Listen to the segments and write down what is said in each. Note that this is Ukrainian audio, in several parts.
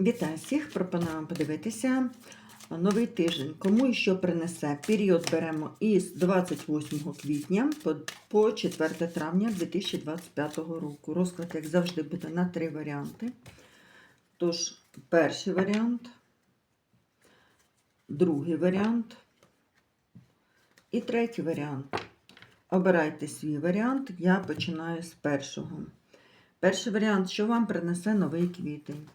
Вітаю всіх! Пропоную вам подивитися новий тиждень. Кому і що принесе. Період беремо із 28 квітня по- по 4 травня 2025 року. Розклад, як завжди, буде на три варіанти. Тож, перший варіант, другий варіант і третій варіант. Обирайте свій варіант. Я починаю з першого. Перший варіант, що вам принесе новий квітень.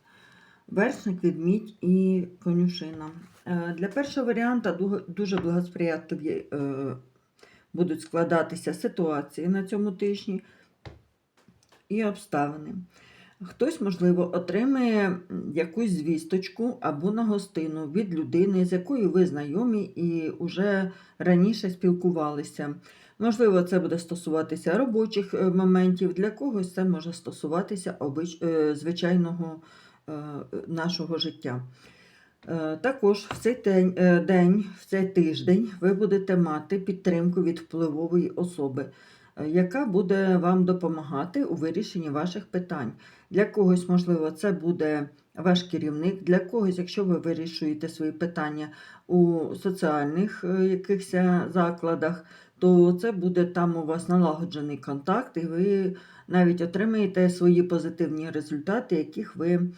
Вершник, відмідь і конюшина. Е, Для першого варіанта дуже благосприятливі е, будуть складатися ситуації на цьому тижні і обставини. Хтось, можливо, отримає якусь звісточку або на гостину від людини, з якою ви знайомі і вже раніше спілкувалися. Можливо, це буде стосуватися робочих е, моментів, для когось це може стосуватися звичайного нашого життя. Е, Також в цей день, е, в цей тиждень ви будете мати підтримку від впливової особи, е, яка буде вам допомагати у вирішенні ваших питань. Для когось, можливо, це буде ваш керівник, для когось, якщо ви вирішуєте свої питання у соціальних е, якихось закладах, то це буде там у вас налагоджений контакт, і ви навіть отримаєте свої позитивні результати, яких ви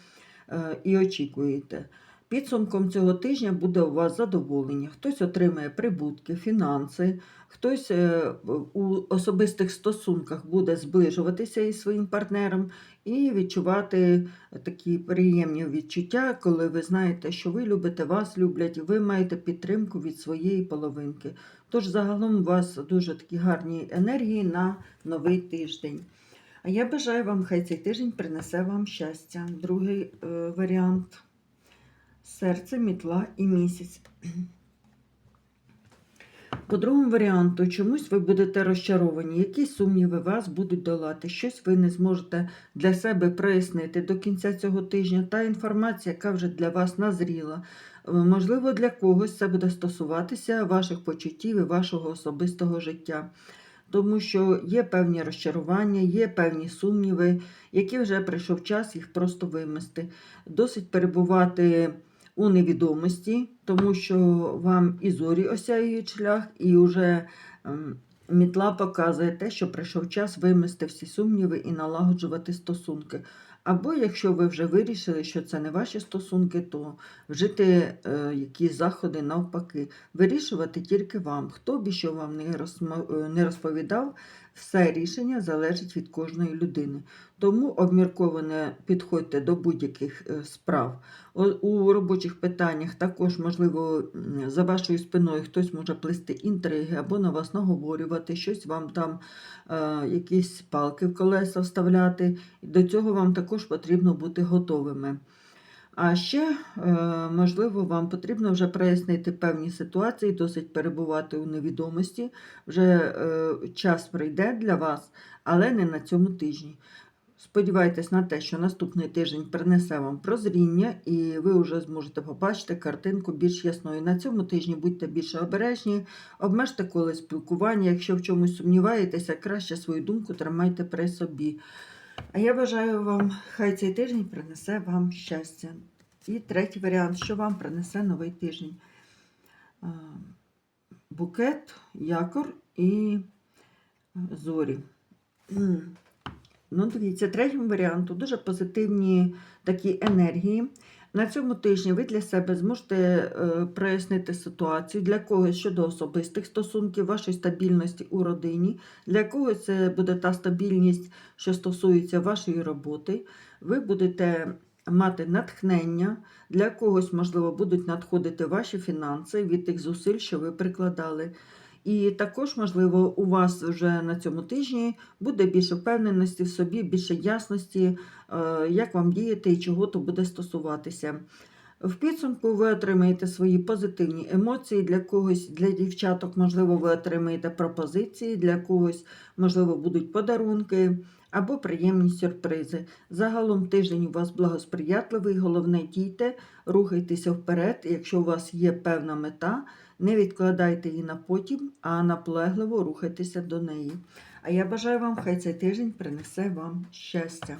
е, і очікуєте. Підсумком цього тижня буде у вас задоволення. Хтось отримає прибутки, фінанси, хтось е, у особистих стосунках буде зближуватися із своїм партнером і відчувати такі приємні відчуття, коли ви знаєте, що ви любите, вас люблять, і ви маєте підтримку від своєї половинки. Тож загалом у вас дуже такі гарні енергії на новий тиждень. А я бажаю вам, хай цей тиждень принесе вам щастя. Другий е, варіант серце, мітла і місяць. По другому варіанту, чомусь ви будете розчаровані, якісь сумніви вас будуть долати, щось ви не зможете для себе прояснити до кінця цього тижня. Та інформація, яка вже для вас назріла. Можливо, для когось це буде стосуватися ваших почуттів і вашого особистого життя. Тому що є певні розчарування, є певні сумніви, які вже прийшов час їх просто вимести. Досить перебувати у невідомості, тому що вам і зорі осяюють шлях, і вже ем, мітла показує те, що прийшов час вимести всі сумніви і налагоджувати стосунки. Або якщо ви вже вирішили, що це не ваші стосунки, то вжити е, якісь заходи навпаки. Вирішувати тільки вам. Хто б що вам не, е, не розповідав, все рішення залежить від кожної людини. Тому обмірковане підходьте до будь-яких е, справ. У робочих питаннях також, можливо, за вашою спиною хтось може плести інтриги або на вас наговорювати, щось вам там, е, якісь палки в колеса вставляти. До цього вам також потрібно бути готовими. А ще, е, можливо, вам потрібно вже прояснити певні ситуації, досить перебувати у невідомості. Вже е, час прийде для вас, але не на цьому тижні. Сподівайтесь на те, що наступний тиждень принесе вам прозріння, і ви вже зможете побачити картинку більш ясною. На цьому тижні будьте більш обережні, обмежте коло спілкування. Якщо в чомусь сумніваєтеся, краще свою думку тримайте при собі. А я бажаю вам, хай цей тиждень принесе вам щастя. І третій варіант, що вам принесе новий тиждень. Букет, якор і зорі. Ну, дивіться, третьому варіанту дуже позитивні такі енергії. На цьому тижні ви для себе зможете е, прояснити ситуацію для когось щодо особистих стосунків, вашої стабільності у родині. Для когось це буде та стабільність, що стосується вашої роботи. Ви будете мати натхнення, для когось, можливо, будуть надходити ваші фінанси від тих зусиль, що ви прикладали. І також, можливо, у вас вже на цьому тижні буде більше впевненості в собі, більше ясності, е, як вам діяти і чого то буде стосуватися. В підсумку ви отримаєте свої позитивні емоції. Для когось, для дівчаток, можливо, ви отримаєте пропозиції, для когось, можливо, будуть подарунки або приємні сюрпризи. Загалом тиждень у вас благосприятливий, головне дійте, рухайтеся вперед. Якщо у вас є певна мета, не відкладайте її на потім, а наполегливо рухайтеся до неї. А я бажаю вам, хай цей тиждень принесе вам щастя.